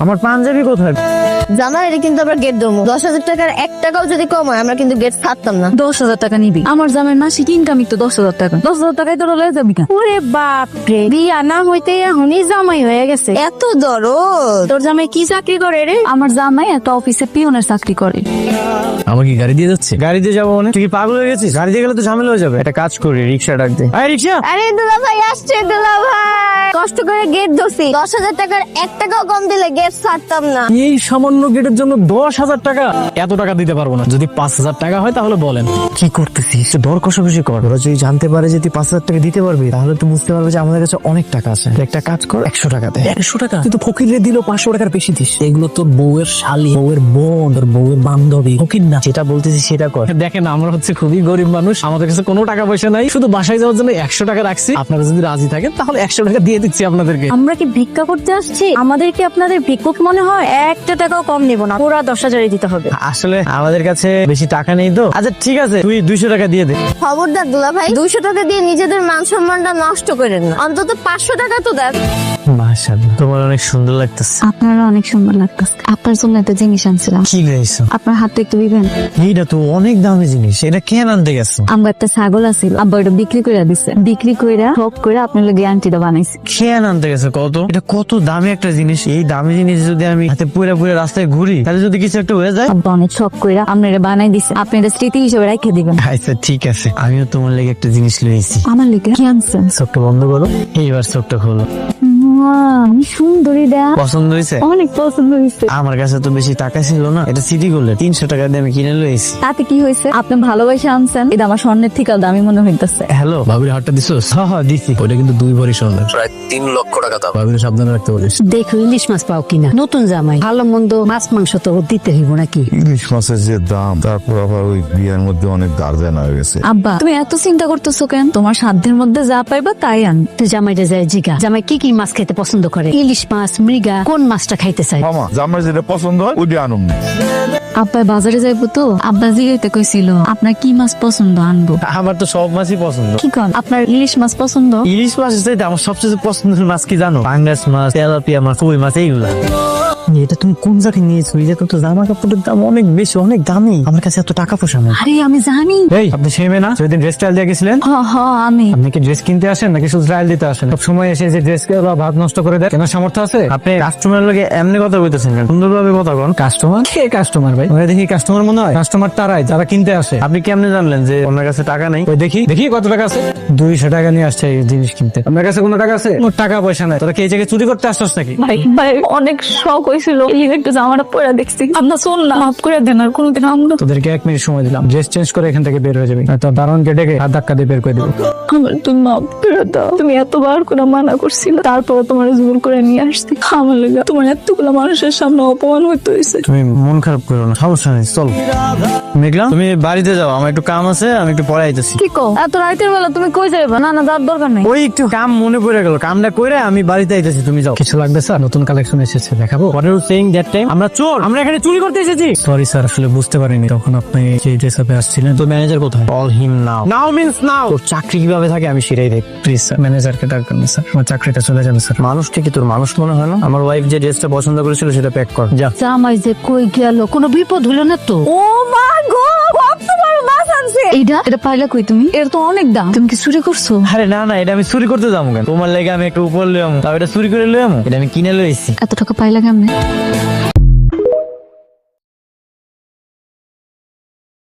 আমার পাঞ্জাবি কোথায়? জামাই এটা কিন্তু আমরা গেট দেবো দশ হাজার টাকার এক টাকাও যদি কম হয় আমরা কিন্তু গেট ছাড়তাম না। দশ হাজার টাকা নিবি। আমার জামের মাসিক ইনকামই তো দশ হাজার টাকা। দশ হাজার টাকায় তোর লয়ে যাবি কেন? ওরে বাপ রে বিয়া না হইতে এখনই জামাই হয়ে গেছে। এত দরদ। তোর জামাই কি চাকরি করে রে? আমার জামাই একটা অফিসে পিওনের চাকরি করে। আমার কি গাড়ি দিয়ে যাচ্ছে? গাড়ি দিয়ে যাব মানে? তুই কি পাগল হয়ে গেছিস? গাড়ি দিয়ে গেলে তো ঝামেলা হয়ে যাবে। একটা কাজ করি রিক্সা ডাক দে। আরে রিক্সা! আরে দুলা ভাই আসছে দুলা ভাই কষ্ট করে গেট ধরছি। দশ হাজার টাকার এক টাকাও কম দিলে গেট ছাড়তাম না। এই সামান্য গেটের জন্য দশ হাজার টাকা। এত টাকা দিতে পারব না। যদি পাঁচ হাজার টাকা হয় তাহলে বলেন। কি করতেছিস? দর কষাকষি কর। ওরা যদি জানতে পারে যে তুই পাঁচ হাজার টাকা দিতে পারবি তাহলে তুই বুঝতে পারবে যে আমাদের কাছে অনেক টাকা আছে। একটা কাজ কর একশো টাকা দে। একশো টাকা? তুই তো ফকিরে দিল পাঁচশো টাকার বেশি দিস। এগুলো তোর বউয়ের শালি বউয়ের বোন তোর বউয়ের বান্ধবী। ফকির না। যেটা বলতেছিস সেটা কর। দেখেন আমরা হচ্ছে খুবই গরিব মানুষ। আমাদের কাছে কোনো টাকা পয়সা নাই। শুধু বাসায় যাওয়ার জন্য একশো টাকা রাখছি। আপনারা যদি রাজি থাকেন তাহলে একশো টাকা দিয়ে দিচ্ছি আপনাদেরকে। আমরা কি ভিক্ষা করতে আসছি? আমাদের কি আপনাদের ভিক্ষুক মনে হয়? একটা টাকাও কম নেব না পুরা দশ হাজারই দিতে হবে। আসলে আমাদের কাছে বেশি টাকা নেই তো। আচ্ছা ঠিক আছে তুই দুইশো টাকা দিয়ে দে। খবরদার দুলা ভাই দুইশো টাকা দিয়ে নিজেদের মান সম্মানটা নষ্ট করেন না। অন্তত পাঁচশো টাকা তো দেন। মাশাআল্লাহ। তোমার অনেক সুন্দর লাগতেছে। আপনারা অনেক সুন্দর লাগতেছে। আপনার জন্য একটা জিনিস আনছিলাম। কি আপনার হাতে একটু দিবেন? এইটা তো অনেক দামি জিনিস। এটা কেন আনতে গেছো? আমার একটা ছাগল আছিল। আব্বা এটা বিক্রি করে দিছে। বিক্রি কইরা ঠক করে আপনার লগে আন্টিটা বানাইছে। আনতে গেছে কত এটা কত দামি একটা জিনিস। এই দামি জিনিস যদি আমি হাতে পুরে পুরে রাস্তায় ঘুরি তাহলে যদি কিছু একটা হয়ে যায়? আব্বা অনেক শখ কইরা আপনার এটা বানাই দিছে। আপনি এটা স্মৃতি হিসেবে রেখে দিবেন। আচ্ছা ঠিক আছে। আমিও তোমার লেগে একটা জিনিস লয়েছি আমার লেগে কি আনছেন? চোখটা বন্ধ করো। এইবার চোখটা খোলো। সুন্দর পছন্দ হয়েছে? অনেক পছন্দ হয়েছে। আমার কাছে তো বেশি টাকা ছিল না। এটা সিটি করলে তিনশো টাকা দিয়ে আমি কিনে লয়েছি তাতে কি হয়েছে? আপনি ভালোবাসে আনছেন। এটা আমার স্বর্ণের থেকে দামি মনে হইতেছে। হ্যালো ভাবির হাটটা দিছোস? হ্যাঁ হ্যাঁ দিছি। ওইটা কিন্তু দুই ভরি স্বর্ণের। প্রায় তিন লক্ষ টাকা দাম। ভাবির সাবধানে রাখতে বলিস। দেখো ইলিশ মাছ পাও কিনা? নতুন জামাই। ভালো মন্দ মাছ মাংস তো দিতে হইব নাকি? ইলিশ মাছের যে দাম তারপর আবার ওই বিয়ের মধ্যে অনেক গার্জেন হয়ে গেছে। আব্বা তুমি এত চিন্তা করতেছো কেন? তোমার সাধ্যের মধ্যে যা পাইবা তাই আন। তো জামাইটা যায় জিগা। জামাই কি কি মাছ খেতে পছন্দ করে। ইলিশ মাছ মৃগা কোন মাছটা খাইতে চায়? মামা আমার যেটা পছন্দ হয় ওইটা আনুন। আব্বা বাজারে যাইবো তো? আব্বা জিগাইতে কইছিল আপনার কি মাছ পছন্দ আনব? আমার তো সব মাছই পছন্দ। কি কোন? আপনার ইলিশ মাছ পছন্দ? ইলিশ মাছ চাইতে আমার সবচেয়ে পছন্দের মাছ কি জানো? পাঙ্গাস মাছ তেলাপিয়া মাছ কই মাছ এইগুলা। এটা তুমি কোন জায়গায় নিয়েছো? এটা তো জামা কাপড়ের দাম অনেক বেশি অনেক দামি। আমার কাছে এত টাকা পয়সা নেই। আরে আমি জানি। এই আপনি সেই মেয়ে না? সেদিন ড্রেস স্টাইল দিয়ে গেছিলেন হ হ আমি। আপনি কি ড্রেস কিনতে আসেন নাকি শুধু ট্রায়াল দিতে আসেন? সব সময় এসে যে ড্রেস বা ভাত নষ্ট করে দেয়। কেনার সামর্থ্য আছে? আপনি কাস্টমার লগে এমনি কথা বলতেছেন সুন্দরভাবে কথা বল কাস্টমার কে কাস্টমার ভাই? ওই দেখি কাস্টমার মনে হয়? কাস্টমার তারাই যারা কিনতে আসে। আপনি কেমনে জানলেন যে ওনার কাছে টাকা নেই? ওই দেখি দেখি কত টাকা আছে? দুইশো টাকা নিয়ে আসছে এই জিনিস কিনতে। আপনার কাছে কোনো টাকা আছে? কোনো টাকা পয়সা নাই। তোরা কি এই জায়গায় চুরি করতে আসছস নাকি? ভাই ভাই অনেক শখ হয়েছিল একটু জামাটা পরে দেখছি। আপনার শোন না মাফ করে দেন আর কোনোদিন আমরা তোদেরকে এক মিনিট সময় দিলাম। ড্রেস চেঞ্জ করে এখান থেকে বের হয়ে যাবে। তো দারোয়ানকে ডেকে হাত ধাক্কা দিয়ে বের করে দিবো। আমার তুমি মাফ করে দাও। তুমি এতবার করে মানা করছিল তারপর তোমার জোর করে নিয়ে আসছি। আমার লেগে তোমার এতগুলো মানুষের সামনে অপমান হইতে হয়েছে তুমি মন খারাপ করো না। সমস্যা নেই চল। মেঘলা তুমি বাড়িতে যাও। আমার একটু কাম আছে আমি একটু পরে আইতেছি। কি কো এত রাতের বেলা তুমি কই যাইবা? না না তার দরকার নাই। ওই একটু কাম মনে পড়ে গেল। কামটা করে আমি বাড়িতে আইতেছি তুমি যাও। কিছু লাগবে স্যার? নতুন কালেকশন এসেছে দেখাবো? পরের সেইং দ্যাট টাইম আমরা চোর! আমরা এখানে চুরি করতে এসেছি! সরি স্যার আসলে বুঝতে পারিনি। তখন আপনি যে ড্রেস আসছিলেন। তো ম্যানেজার কোথায়? অল হিম নাও নাও মিন্স নাও তোর চাকরি কীভাবে থাকে আমি সেটাই দেখ। প্লিজ স্যার ম্যানেজারকে ডাকবেন না স্যার আমার চাকরিটা চলে যাবে স্যার মানুষটা কি তোর মানুষ মনে হয় না? আমার ওয়াইফ যে ড্রেসটা পছন্দ করেছিল সেটা প্যাক কর। যা। জামাই যে কই গেল কোনো বিপদ হলো না তো? ও মা গো! এইটা এটা পাইলা কই তুমি? এর তো অনেক দাম। তুমি কি চুরি করছ? আরে না না এটা আমি চুরি করতে যাব কেন? তোমার লাগে আমি একটু উপর লইয়াম তাও এটা চুরি করে লইয়াম এটা আমি কিনে লইছি এত টাকা পাইলা কেমনে?